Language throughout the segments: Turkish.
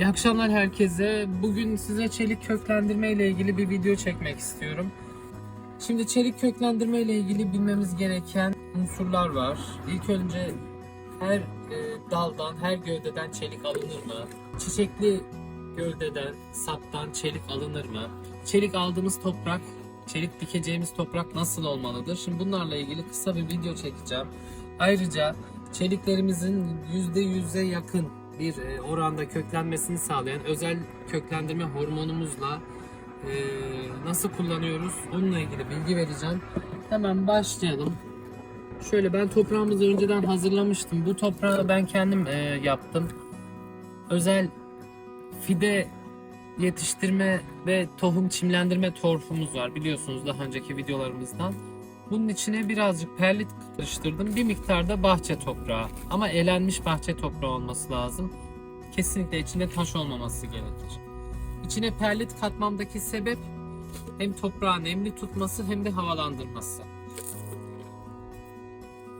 İyi akşamlar herkese. Bugün size çelik köklendirme ile ilgili bir video çekmek istiyorum. Şimdi çelik köklendirme ile ilgili bilmemiz gereken unsurlar var. İlk önce her e, daldan, her gövdeden çelik alınır mı? Çiçekli gövdeden, saptan çelik alınır mı? Çelik aldığımız toprak, çelik dikeceğimiz toprak nasıl olmalıdır? Şimdi bunlarla ilgili kısa bir video çekeceğim. Ayrıca çeliklerimizin %100'e yakın bir e, oranda köklenmesini sağlayan özel köklendirme hormonumuzla e, nasıl kullanıyoruz onunla ilgili bilgi vereceğim. Hemen başlayalım. Şöyle ben toprağımızı önceden hazırlamıştım. Bu toprağı ben kendim e, yaptım. Özel fide yetiştirme ve tohum çimlendirme torfumuz var biliyorsunuz daha önceki videolarımızdan. Bunun içine birazcık perlit karıştırdım. Bir miktar da bahçe toprağı. Ama elenmiş bahçe toprağı olması lazım. Kesinlikle içinde taş olmaması gerekir. İçine perlit katmamdaki sebep hem toprağı nemli tutması hem de havalandırması.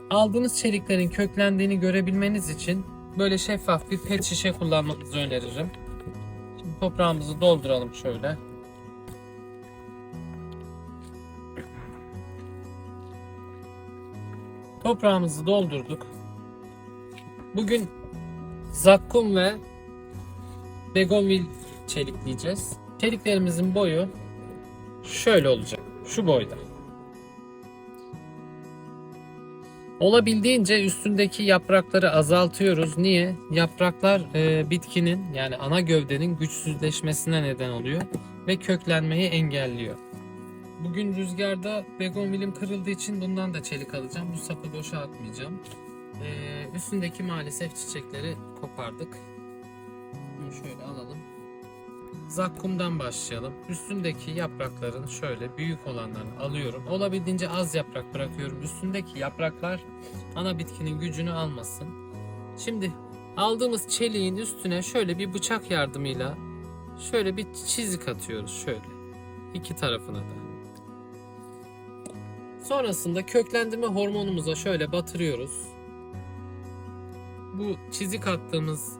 Aldığınız çeliklerin köklendiğini görebilmeniz için böyle şeffaf bir pet şişe kullanmanızı öneririm. Şimdi toprağımızı dolduralım şöyle. Toprağımızı doldurduk. Bugün zakkum ve begonvil çelikleyeceğiz. Çeliklerimizin boyu şöyle olacak. Şu boyda. Olabildiğince üstündeki yaprakları azaltıyoruz. Niye? Yapraklar e, bitkinin yani ana gövdenin güçsüzleşmesine neden oluyor ve köklenmeyi engelliyor. Bugün rüzgarda begonvilim kırıldığı için bundan da çelik alacağım. Bu sapı boşa atmayacağım. Ee, üstündeki maalesef çiçekleri kopardık. Bunu şöyle alalım. Zakkumdan başlayalım. Üstündeki yaprakların şöyle büyük olanlarını alıyorum. Olabildiğince az yaprak bırakıyorum. Üstündeki yapraklar ana bitkinin gücünü almasın. Şimdi aldığımız çeliğin üstüne şöyle bir bıçak yardımıyla şöyle bir çizik atıyoruz şöyle. iki tarafına da. Sonrasında köklendirme hormonumuza şöyle batırıyoruz. Bu çizik attığımız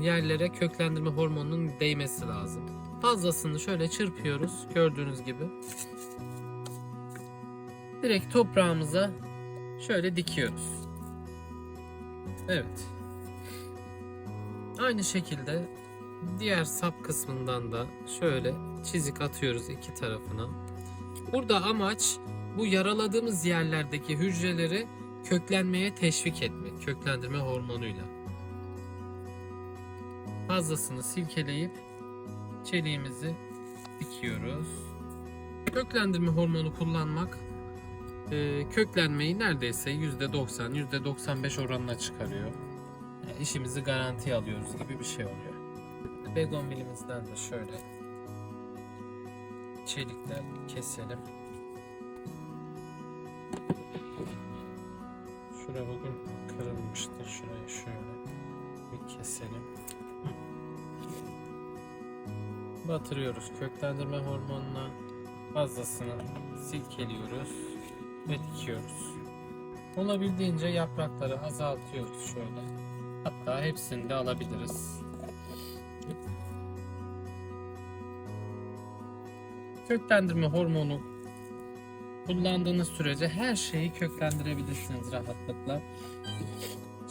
yerlere köklendirme hormonunun değmesi lazım. Fazlasını şöyle çırpıyoruz gördüğünüz gibi. Direkt toprağımıza şöyle dikiyoruz. Evet. Aynı şekilde diğer sap kısmından da şöyle çizik atıyoruz iki tarafına. Burada amaç bu yaraladığımız yerlerdeki hücreleri köklenmeye teşvik etmek, köklendirme hormonuyla. Fazlasını silkeleyip çeliğimizi dikiyoruz. Köklendirme hormonu kullanmak e, köklenmeyi neredeyse %90, %95 oranına çıkarıyor. Yani işimizi garantiye alıyoruz gibi bir şey oluyor. Begonvilimizden de şöyle çelikler keselim. Şura bugün kırılmıştır. Şurayı şöyle bir keselim. Batırıyoruz köklendirme hormonuna. Fazlasını silkeliyoruz ve dikiyoruz. Olabildiğince yaprakları azaltıyoruz şöyle. Hatta hepsini de alabiliriz. Köklendirme hormonu kullandığınız sürece her şeyi köklendirebilirsiniz rahatlıkla.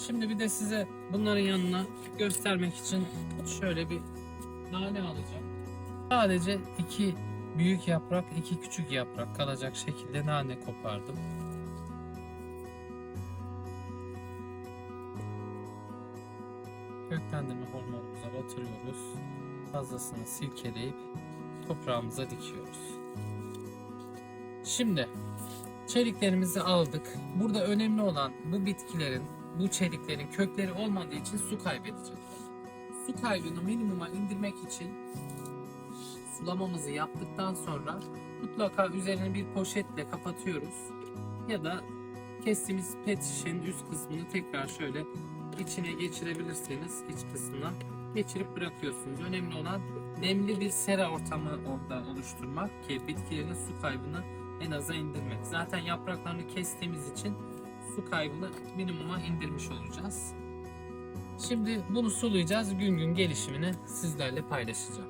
Şimdi bir de size bunların yanına göstermek için şöyle bir nane alacağım. Sadece iki büyük yaprak, iki küçük yaprak kalacak şekilde nane kopardım. Köklendirme hormonumuza batırıyoruz. Fazlasını silkeleyip toprağımıza dikiyoruz. Şimdi çeliklerimizi aldık. Burada önemli olan bu bitkilerin, bu çeliklerin kökleri olmadığı için su kaybedecek. Su kaybını minimuma indirmek için sulamamızı yaptıktan sonra mutlaka üzerini bir poşetle kapatıyoruz. Ya da kestiğimiz pet şişenin üst kısmını tekrar şöyle içine geçirebilirseniz iç kısmına geçirip bırakıyorsunuz. Önemli olan nemli bir sera ortamı orada oluşturmak ki bitkilerin su kaybını en aza indirmek. Zaten yapraklarını kestiğimiz için su kaybını minimuma indirmiş olacağız. Şimdi bunu sulayacağız. Gün gün gelişimini sizlerle paylaşacağım.